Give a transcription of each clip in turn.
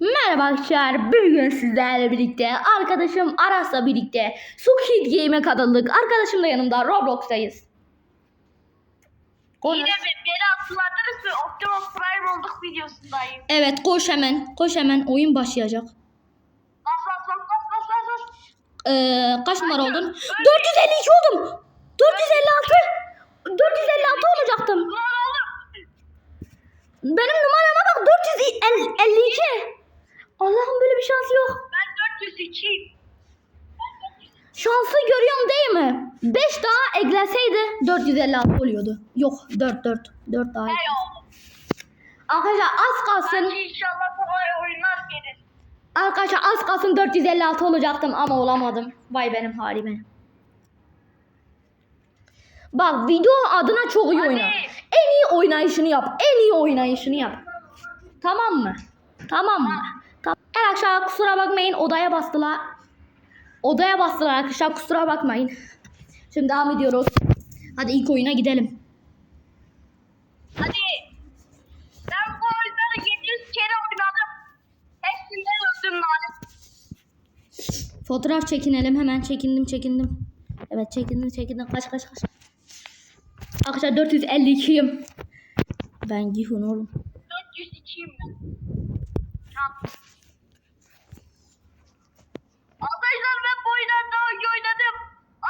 Merhaba arkadaşlar. Bugün sizlerle birlikte arkadaşım Aras'la birlikte Squid Game'e katıldık. Arkadaşım da yanımda Roblox'tayız. Konuş. Yine be- beni hatırladınız mı? Optimus Prime olduk videosundayım. Evet koş hemen. Koş hemen. Oyun başlayacak. Bas bas bas bas bas bas bas. Ee, kaç numara oldun? 452 oldum. 456. 456 olacaktım. Benim numarama bak 452. Bir şans yok. Ben 402'yim. Şansı görüyorum değil mi? 5 daha ekleseydi 456 oluyordu. Yok 4 4. 4 daha. Arkadaşlar az kalsın. Belki inşallah kolay oyunlar gelir. Arkadaşlar az kalsın 456 olacaktım ama olamadım. Vay benim halime. Bak video adına çok iyi Hadi. oyna. En iyi oynayışını yap. En iyi oynayışını yap. Tamam mı? Tamam mı? Arkadaşlar kusura bakmayın odaya bastılar. Odaya bastılar arkadaşlar kusura bakmayın. Şimdi devam ediyoruz. Hadi ilk oyuna gidelim. Hadi. Ben bu oyunları 700 kere oynadım. Hepsinden öldüm lanet. Fotoğraf çekinelim hemen çekindim çekindim. Evet çekindim çekindim kaç kaç kaç. Arkadaşlar 452'yim. Ben Gihun oğlum. 402'yim ben. Tamam. Arkadaşlar ben bu oyunlarda oyun oynadım.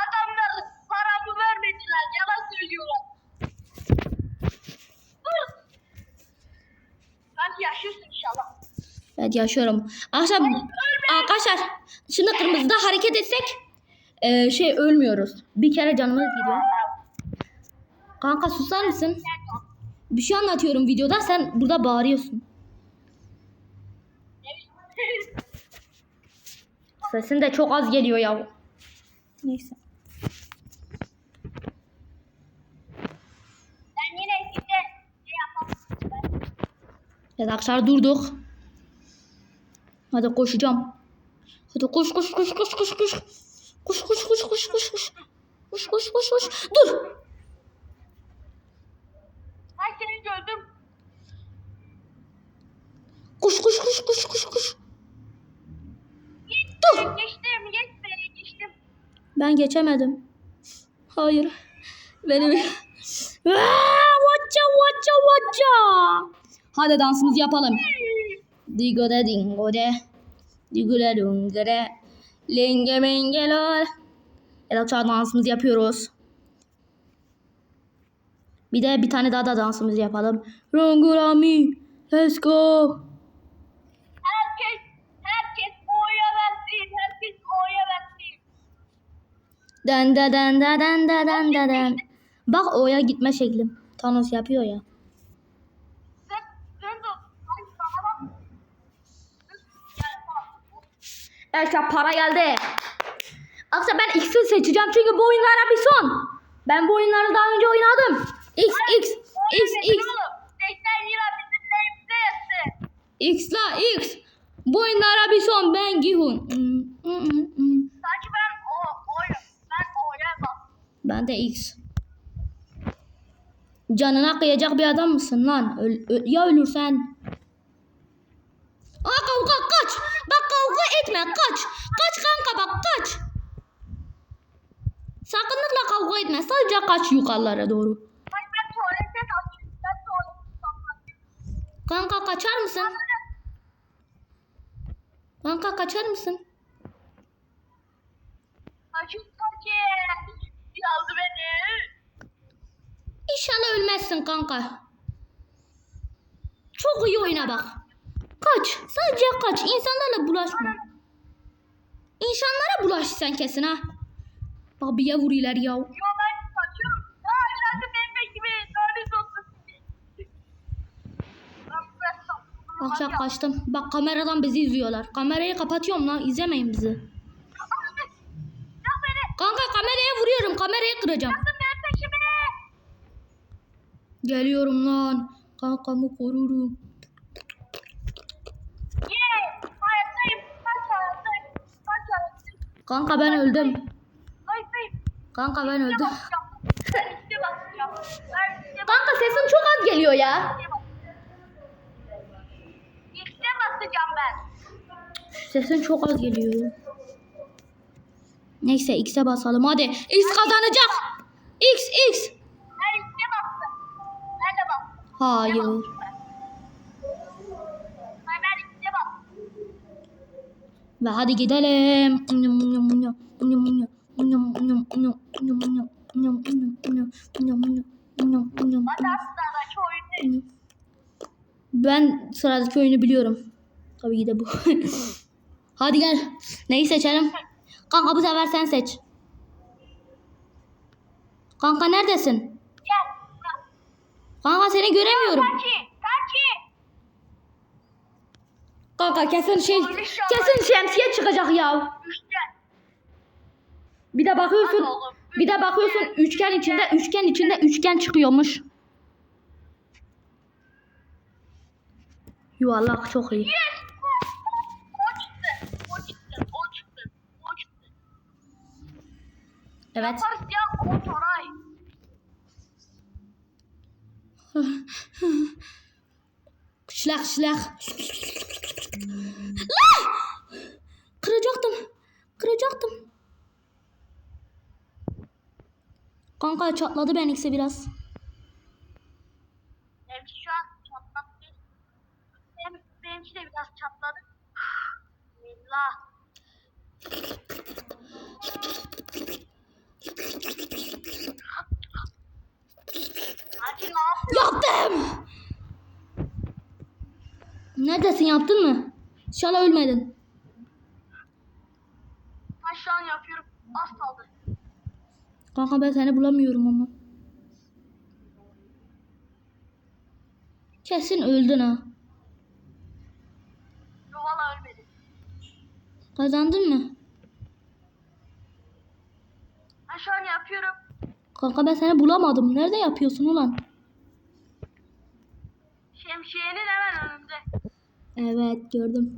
Adamlar paramı vermediler. Yalan söylüyorlar. Dur. Belki yaşıyorsun inşallah. Evet yaşıyorum. Arkadaşlar, arkadaşlar şimdi kırmızıda hareket etsek eee, şey ölmüyoruz. Bir kere canımız gidiyor. Kanka susar mısın? Bir şey anlatıyorum videoda sen burada bağırıyorsun. Sesin de çok az geliyor ya. Neyse. Ben yine eskide şey yapamam. Evet arkadaşlar durduk. Hadi koşacağım. Hadi koş koş koş koş koş koş. Koş koş koş koş koş koş. Koş koş koş koş. Dur. Ben seni gördüm. Koş koş koş koş koş koş. Dur. Geçtim, geç beni geçtim. Ben geçemedim. Hayır. Benim. Vaça vaça vaça. Hadi dansımızı yapalım. Digo de dingo de. Digo de dungo de. Lenge menge lol. Evet arkadaşlar dansımızı yapıyoruz. Bir de bir tane daha da dansımızı yapalım. Rongurami. Let's go. Herkes, herkes oya versin. Herkes oya versin. Den de den de den de den de den. Bak oya gitme şeklim. Thanos yapıyor ya. Sen, sen de ay bana bak. Gel bak. Arkadaşlar para geldi. Arkadaşlar ben X'i seçeceğim çünkü bu oyunlara bir son. Ben bu oyunları daha önce oynadım. X, X, X, X, Oğlum, 80 lira bizim neyimize yatsın. X la X. Bu oyunlara bir son. Ben Gihun. Hmm, hmm, hmm. Sanki ben o, oya, ben oya bak. Ben de X. Canına kıyacak bir adam mısın lan? Öl- ö- ya ölürsen? Aa kavga kaç. Etme kaç. Kaç kanka bak kaç. Sakınlıkla kavga etme. Sadece kaç yukarılara doğru. Kaçıyorum. Kaçıyorum. Kanka kaçar mısın? Kanka kaçar mısın? Kaçın kaçın. Yazdı beni. İnşallah ölmezsin kanka. Çok iyi oyna bak. Kaç. Sadece kaç. İnsanlarla bulaşma. İnsanlara bulaş sen kesin ha. Bak bir ya vuruyorlar ya. Yo ben kaçıyorum. Ya ileride benim peşime lanet olsun. Akşam kaçtım. Bak kameradan bizi izliyorlar. Kamerayı kapatıyorum lan. izlemeyin bizi. Kanka kameraya vuruyorum. Kamerayı kıracağım. Geliyorum lan. Kankamı korurum. Kanka ben öldüm. Hayattayım. Kanka ben öldüm. Kanka sesin çok az geliyor ya. bak. atacağım ben. Sesin çok az geliyor. Neyse X'e basalım hadi. X kazanacak. X X. Ben işte bastım. Ben de bastım. Hayır. Ben ben işte bastım. Ve hadi gidelim. Ben sıradaki oyunu biliyorum. Tabii ki de bu. hadi gel. Neyi seçelim? Kanka bu sefer sen seç. Kanka neredesin? Kanka seni göremiyorum. Kanka kesin şey kesin şemsiye çıkacak ya. Üçgen. Bir de bakıyorsun Hadi oğlum. bir de bakıyorsun üçgen içinde üçgen içinde üçgen çıkıyormuş. Yuvarlak çok iyi. Evet. Yaparız ya. O Toray. Şlak şlak. La! Kıracaktım. Kıracaktım. Kanka çatladı benimkisi biraz. Benimki şu an çatladı. Benim, benimki de biraz çatladı. Bismillah. Hadi ne yapıyorsun? Yaptım. Neredesin yaptın mı? İnşallah ölmedin. Ben şu an yapıyorum. Az kaldı. Kanka ben seni bulamıyorum ama. Kesin öldün ha. Yo valla ölmedim. Kazandın mı? Ben şu an yapıyorum. Kanka ben seni bulamadım. Nerede yapıyorsun ulan? Şemsiyenin hemen önünde. Evet gördüm.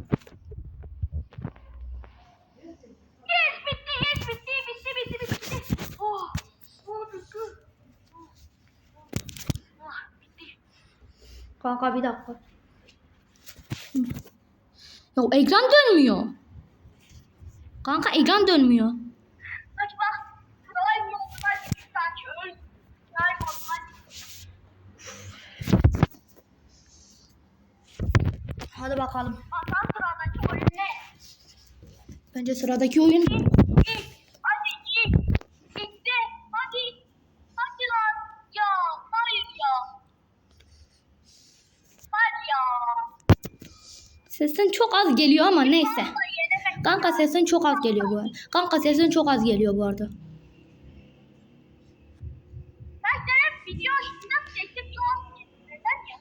Yes bitti yes bitti bitti bitti bitti. Oh. Oh bitti. Oh. Oh, bitti. Kanka bir dakika. Ya ekran dönmüyor. Kanka ekran dönmüyor. Acaba Prime moduna çıktı sanki öl. Prime moduna çıktı. Hadi bakalım. Hasan sıradaki oyun ne? Bence sıradaki oyun. İlk. Hadi ilk. Bitti. Hadi. Hadi lan. Ya hayır ya. Hadi ya. Sesin çok az geliyor ama neyse. Kanka sesin çok az geliyor bu arada. Kanka sesin çok az geliyor bu arada. Ben sana video nasıl çektim çok neden ya?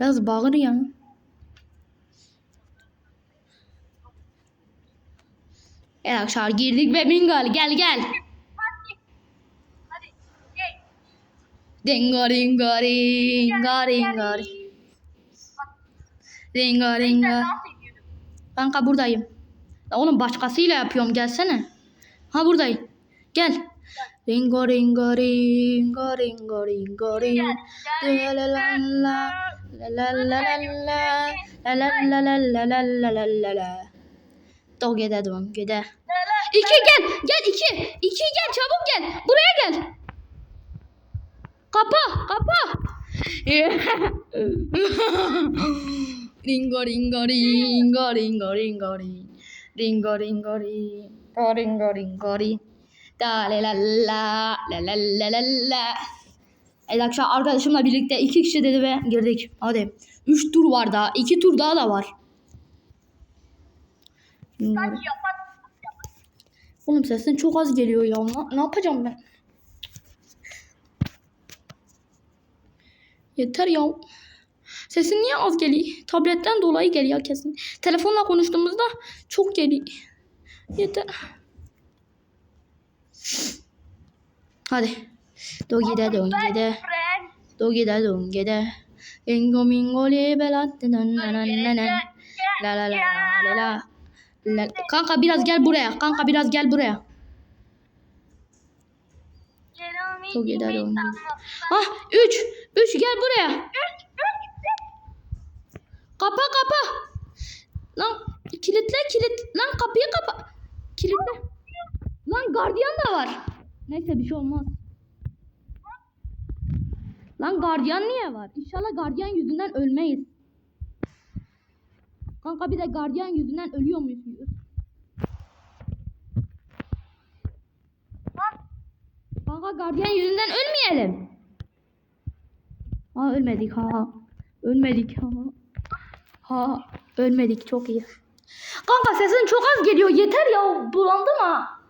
Biraz bağır ya. Evet arkadaşlar girdik ve bingal gel gel. Dingo dingo Ben dingo. dans ediyorum. Kanka buradayım. Ya oğlum başkasıyla yapıyorum gelsene. Ha buradayım. Gel. Ringo ringo ringo ringo ringo ring. La la la la. La la la la la. La la la la la la la la la la. Do gede dön gede. İki gel. Gel iki. İki gel çabuk gel. Buraya gel. Kapa kapa. ringo ringo ringo ringo ringo ring. Ringo ringo ringo ringo ringo ring. Da la la la la la la la. Evet akşam arkadaşımla birlikte iki kişi dedi ve girdik. Hadi. Üç tur var daha. iki tur daha da var. Hadi. Oğlum sesin çok az geliyor ya. Ne, ne yapacağım ben? Yeter ya. Sesin niye az geliyor? Tabletten dolayı geliyor kesin. Telefonla konuştuğumuzda çok geliyor. Yeter. Hadi. Dogide dongide. Dogide dongide. Ingo mingo libelatte nan nan nan nan. La la la la la. La- Kanka biraz gel buraya. Kanka biraz gel buraya. Oynayın. mı? Ah 3. 3 gel buraya. Kapa kapa. Lan kilitle kilit. Lan kapıyı kapa. Kilitle. Lan gardiyan da var. Neyse bir şey olmaz. Lan gardiyan niye var? İnşallah gardiyan yüzünden ölmeyiz. Kanka bir de gardiyan yüzünden ölüyor muyuz? Kanka gardiyan yüzünden ölmeyelim. Ha ölmedik ha. Ölmedik ha. Ha ölmedik çok iyi. Kanka sesin çok az geliyor. Yeter ya bulandım ha.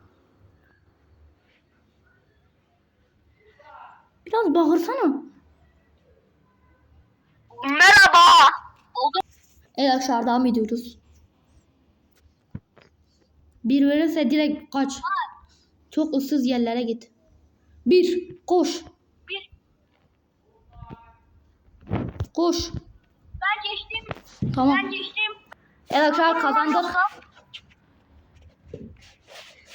Biraz bağırsana. Merhaba. Oldu. Evet arkadaşlar devam ediyoruz. Bir verirse direkt kaç. Çok ıssız yerlere git. Bir koş. Bir. Koş. Ben geçtim. Tamam. Ben geçtim. Evet arkadaşlar kazandık.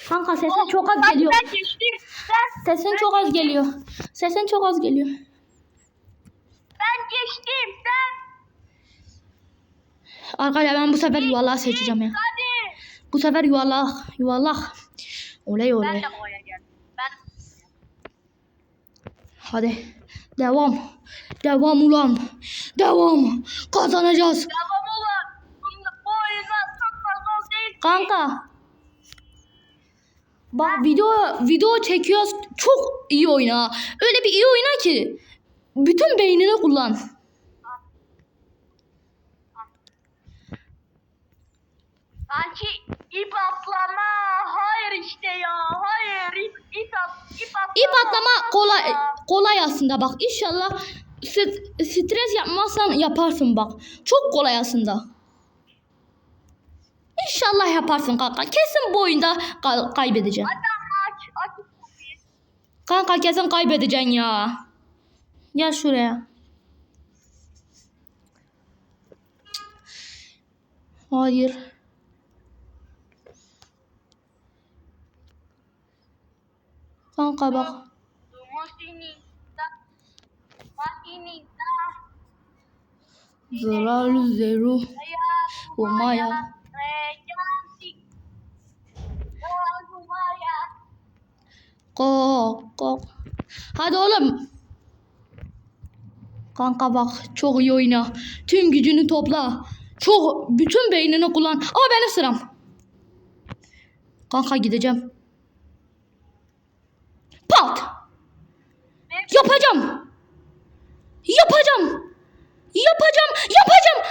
Kanka sesin çok az geliyor. Ben geçtim. Ben, Sesin çok az geliyor. Sesin çok az geliyor. Geçtim. Ben. Arkadaşlar ben bu sefer yuvarlak seçeceğim ya. Hadi. Bu sefer yuvarlak. Yuvarlak. Oley Ben oley. de oraya geldim. Ben Hadi. Devam. Devam ulan. Devam. Kazanacağız. devam. Bunda bu oyunlar çok fazla değil. Kanka. Bak video video çekiyoruz. Çok iyi oyna. Öyle bir iyi oyna ki bütün beynini kullan. Sanki ip atlama. Hayır işte ya. Hayır. İp, ip, ip atlama. İp atlama kolay kolay aslında bak. İnşallah st- stres yapmazsan yaparsın bak. Çok kolay aslında. İnşallah yaparsın kanka. Kesin bu oyunda ka- kaybedeceksin. Kanka kesin kaybedeceksin ya. Gel şuraya. Hayır. Kanka bak. Zarar. Rejantik. Umaya. Kok kok. Hadi oğlum. Kanka bak çok iyi oyna. Tüm gücünü topla. Çok bütün beynini kullan. Aa benim sıram. Kanka gideceğim. Pat. Yapacağım. Yapacağım. Yapacağım. Yapacağım.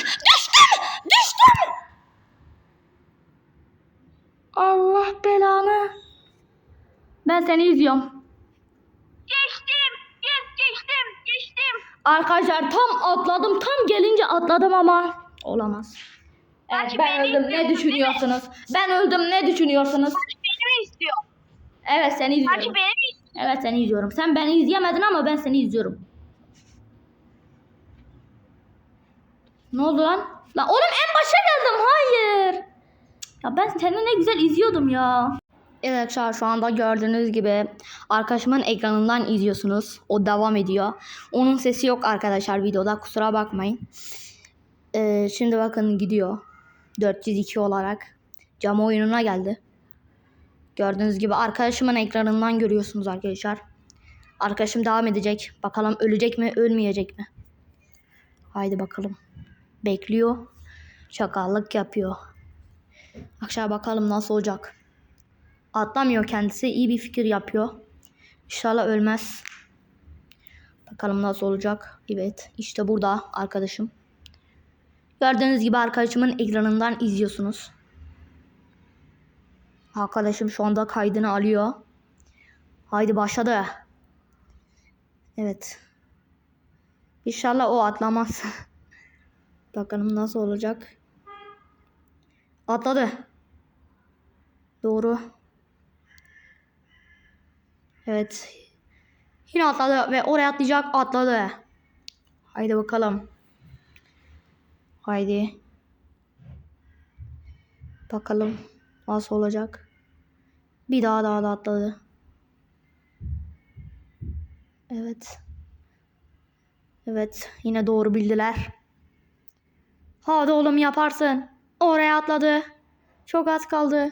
Düştüm. Düştüm. Allah belanı. Ben seni izliyorum. Geçtim. Geç, geçtim. Geçtim. Arkadaşlar tam atladım. Tam gelince atladım ama olamaz. Evet, ben beni öldüm. Ne düşünüyorsunuz? Ben öldüm. Ne düşünüyorsunuz? Sanki beni istiyor? Evet seni Sanki izliyorum. beni mi istiyor? Evet seni izliyorum. Sen beni izleyemedin ama ben seni izliyorum. Ne oldu lan? Lan oğlum en başa geldim. Hayır. Ya ben seni ne güzel izliyordum ya. Evet şu anda gördüğünüz gibi arkadaşımın ekranından izliyorsunuz. O devam ediyor. Onun sesi yok arkadaşlar videoda kusura bakmayın. Ee, şimdi bakın gidiyor. 402 olarak. Cam oyununa geldi. Gördüğünüz gibi arkadaşımın ekranından görüyorsunuz arkadaşlar. Arkadaşım devam edecek. Bakalım ölecek mi ölmeyecek mi? Haydi bakalım. Bekliyor. Çakallık yapıyor. Akşam bakalım nasıl olacak. Atlamıyor kendisi. iyi bir fikir yapıyor. İnşallah ölmez. Bakalım nasıl olacak. Evet. işte burada arkadaşım. Gördüğünüz gibi arkadaşımın ekranından izliyorsunuz. Arkadaşım şu anda kaydını alıyor. Haydi başladı. Evet. İnşallah o atlamaz. Bakalım nasıl olacak. Atladı. Doğru. Evet. Yine atladı ve oraya atlayacak atladı. Haydi bakalım. Haydi. Bakalım nasıl olacak. Bir daha daha da atladı. Evet. Evet. Yine doğru bildiler. Hadi oğlum yaparsın. Oraya atladı. Çok az kaldı.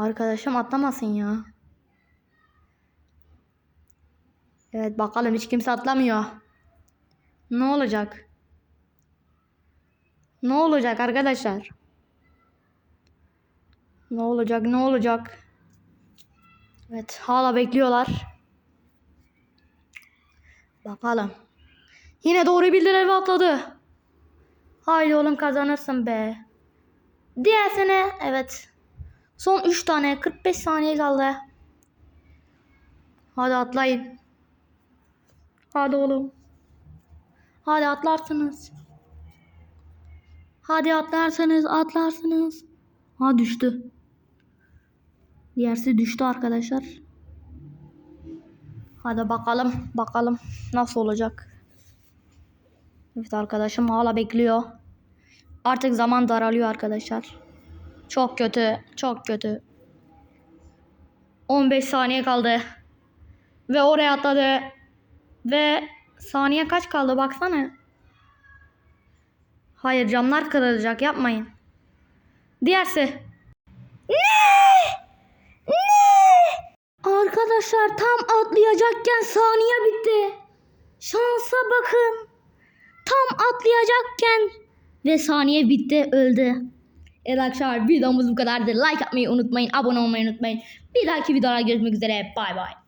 Arkadaşım atlamasın ya. Evet bakalım hiç kimse atlamıyor. Ne olacak? Ne olacak arkadaşlar? Ne olacak? Ne olacak? Evet, hala bekliyorlar. Bakalım. Yine doğru bildiler ve atladı. Haydi oğlum kazanırsın be. Diğer sene evet. Son 3 tane 45 saniye kaldı. Hadi atlayın. Hadi oğlum. Hadi atlarsınız. Hadi atlarsınız, atlarsınız. Ha düştü. Diğersi düştü arkadaşlar. Hadi bakalım, bakalım nasıl olacak. Evet arkadaşım hala bekliyor. Artık zaman daralıyor arkadaşlar. Çok kötü, çok kötü. 15 saniye kaldı. Ve oraya atladı. Ve saniye kaç kaldı baksana. Hayır camlar kırılacak yapmayın. Diğersi. Ne? Ne? Arkadaşlar tam atlayacakken saniye bitti. Şansa bakın. Tam atlayacakken ve saniye bitti öldü. Evet arkadaşlar videomuz bu kadardı. Like atmayı unutmayın. Abone olmayı unutmayın. Bir dahaki videoda görüşmek üzere. Bay bay.